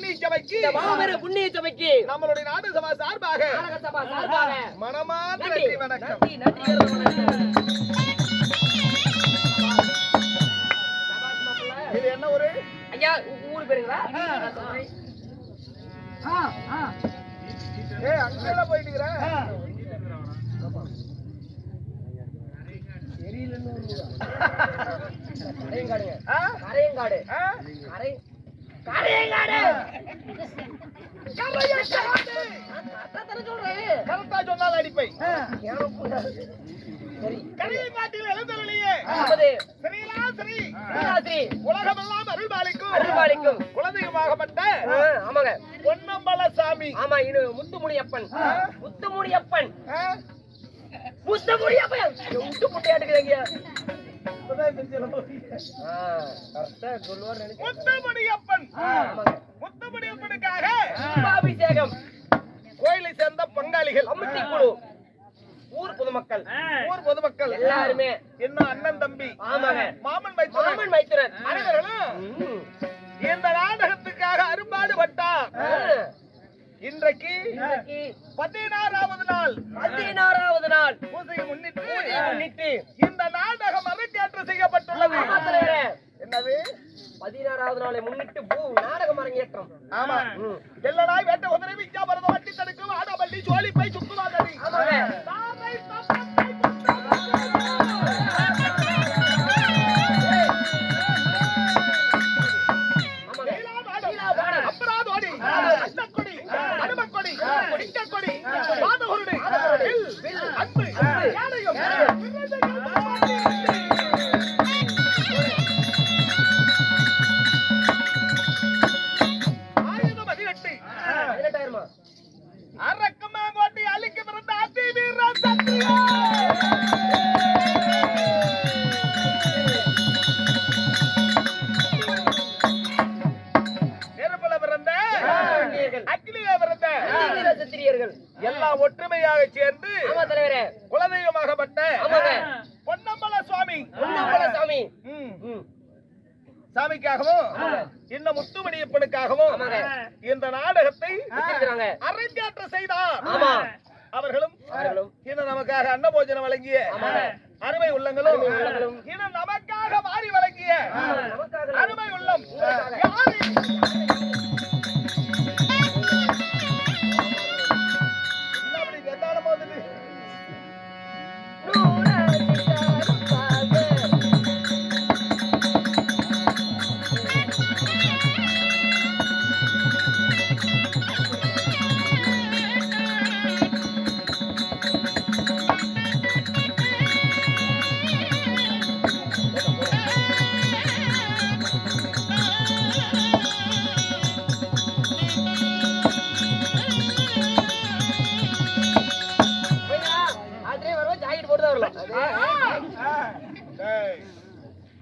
புண்ணிய சபைக்கு. மாபெரும் புண்ணிய சபைக்கு. நம்மளுடைய நாடு சபா சார்பாக நாடக சபா சார்பாக. மனமார்ந்த நன்றி. வணக்கம். இது என்ன ஒரு ஐயா ஊரு பேருங்களா. ஏ அங்கெல்லாம் போயிட்டு இருக்கிற? கரையங்காடுங்க. ஆ? கரையங்காடு. சொன்னால் அடிப்பை. கரையை காட்டில் எழுந்தருளியே. நமது ஸ்ரீலா ஸ்ரீ ஸ்ரீ உலகமெல்லாம் அருள் பாலிக்கும் அருள்பாலிக்கும். குலதெய்வமாகப்பட்ட ஆ, ஆமாங்க. பொன்னம்பல சாமி ஆமா இது முத்துமுனியப்பன். முத்துமுனியப்பன்? முத்துமுனியப்பன். முத்து முட்டையாட்டுக்குறீங்க முத்துமணியப்பன். முத்துமணியப்பனுக்காக கும்பாபிஷேகம் கோயிலை சேர்ந்த பங்காளிகள். கமிட்டி குழு ஊர் பொதுமக்கள். ஊர் பொதுமக்கள். எல்லாருமே. இன்னும் அண்ணன் தம்பி. ஆமாங்க. மாமன் மைத்துனன் மாமன் மைத்துனர் அனைவர்களும். இந்த நாடகத்துக்காக அரும்பாடுபட்டார் ஆ. இன்றைக்கு பதினாறாவது நாள். பதினாறாவது நாள். பூஜையை முன்னிட்டு முன்னிட்டு இந்த நாடகம் அரங்கேற்றம் செய்யப்பட்டுள்ளது ஆமா தலைவரே. என்னது நாளை முன்னிட்டு பூ நாடகம் அரங்கேற்றம். ஆமா. ம். எல்லனாய் வேட்ட உதவி விஞ்சா பரத வட்டி தடுக்கும் ஆடபள்ளி சோழி பை சுத்துவாதடி வீர சத்திரியர்கள் எல்லாம் ஒற்றுமையாக சேர்ந்து குலதெய்வமாகப்பட்ட பொன்னம்பல சுவாமி. பொன்னம்பல சாமி ம். ம். சாமிக்காகவும். இந்த முத்துமணியப்பனுக்காகவும். இந்த நாடகத்தை அரங்கேற்றம் செய்தார். அவர்களும் அவர்களும். இன்னும் நமக்காக அன்னபோஜனம் வழங்கிய. அருமை உள்ளங்களும். இன்னும் நமக்காக வாரி வழங்கிய அருமை உள்ளம்.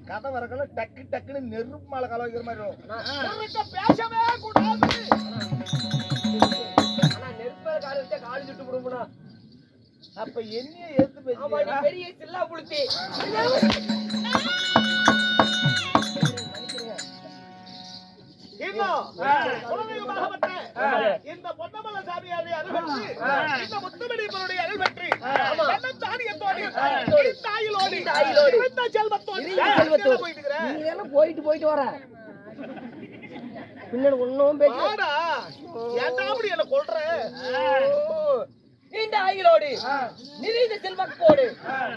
கதை வரக்குள்ள டக்கு டக்குன்னு நெருப்பு மழை கால வைக்கிற மாதிரி வரும். பேசவே கூடாது. ஆனா நெருப்ப கால் வச்சா கால் சுட்டு போடும்னா அப்ப என்னைய எடுத்து பேசுறீங்க பெரிய சில்லா புளுத்தி இந்த பொன்னமல சாமியாரை அருள்பெற்று இந்த முத்துமணியப்பனுடைய அருள்பெற்று தன்னம் தானியத்தோடு ஆயுளோடு எங்க போயிட்டு? நீ போயிட்டு போயிட்டு வர. பின்னாடி ஒன்னும் பேச வாடா. ஏன்டா அப்படி என்ன கொல்ற? இந்த ஆயிலோடு நிறைந்த செல்வக்கோடு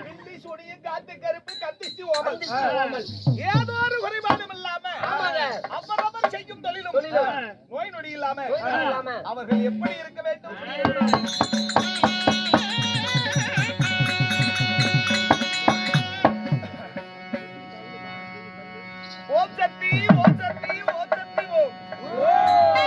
கிண்டி சுடியும் காத்து கருப்பு கந்திச்சு ஓமல். ஏதோ ஒரு குறைபாடும் இல்லாம. அவரவர் செய்யும் தொழிலும். நோய் நொடி இல்லாம. அவர்கள் எப்படி